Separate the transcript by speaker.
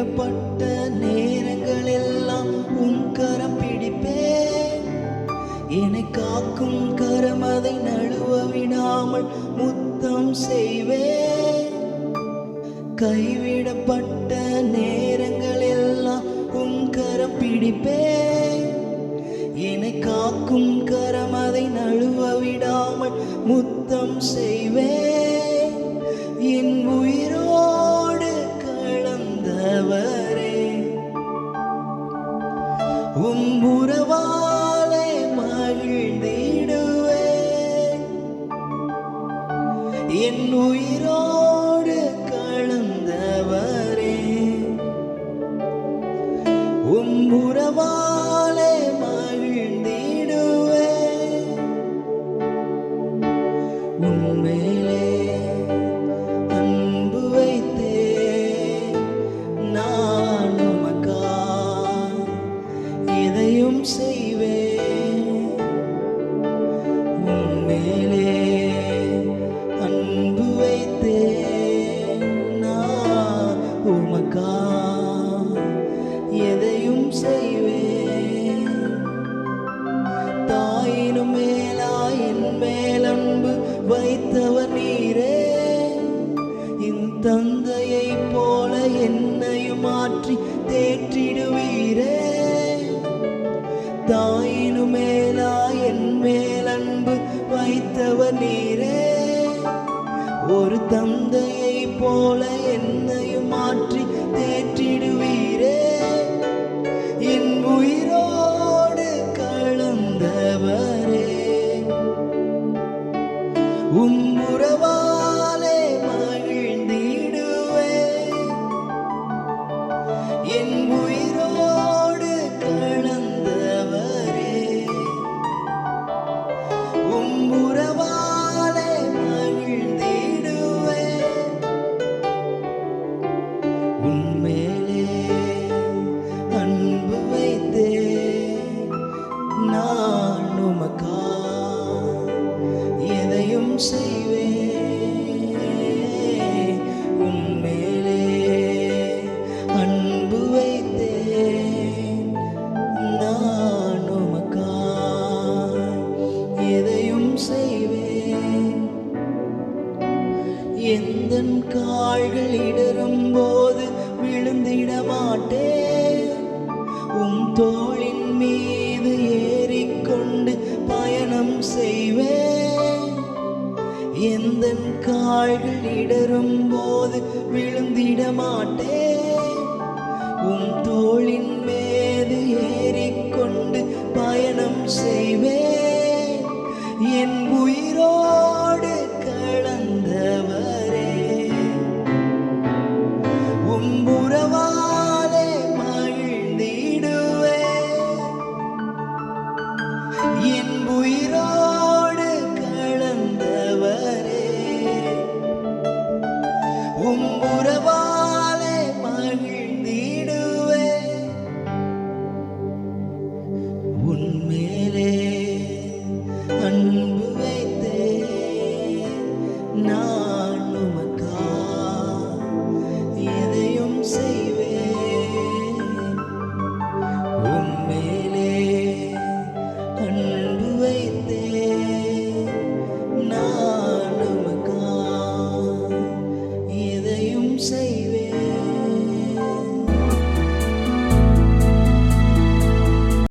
Speaker 1: வேண்டப்பட்ட நேரங்கள் எல்லாம் உன் கரம் பிடிப்பே என்னை காக்கும் கரம் அதை நழுவ விடாமல் முத்தம் செய்வே கைவிடப்பட்ட நேரங்கள் எல்லாம் உன் கரம் பிடிப்பே என்னை காக்கும் கரம் அதை நழுவ விடாமல் முத்தம் செய்வே உம் உறவாலே என் உயிரோடு கலந்தவரே. உம் எதையும் செய்வேன் உன்மேலே அன்பு வைத்தே நான் உமக்கா எதையும் செய்வேன் தாயினும் மேலாய் மேல் அன்பு வைத்தவர் நீரே. தந்தையைப் போல என்னையும் மாற்றி தேற்றிடுவீரே. அன்பு வைத்தவர் நீரே. ஒரு தந்தையை போல என்னையும் மாற்றி தேற்றிடுவீரே. என் உயிரோடு கலந்தவரே. உம் ஆள்கள் இடரும் போது விழுந்திட மாட்டேன் உம் தோளின் மீது ஏறிக்கொண்டு பயணம் செய்வேன் எந்த கால்கள் இடரும் போது விழுந்திட மாட்டேன் உம் தோளின் மீது ஏறிக்கொண்டு பயணம் செய்வேன் என் உயிர்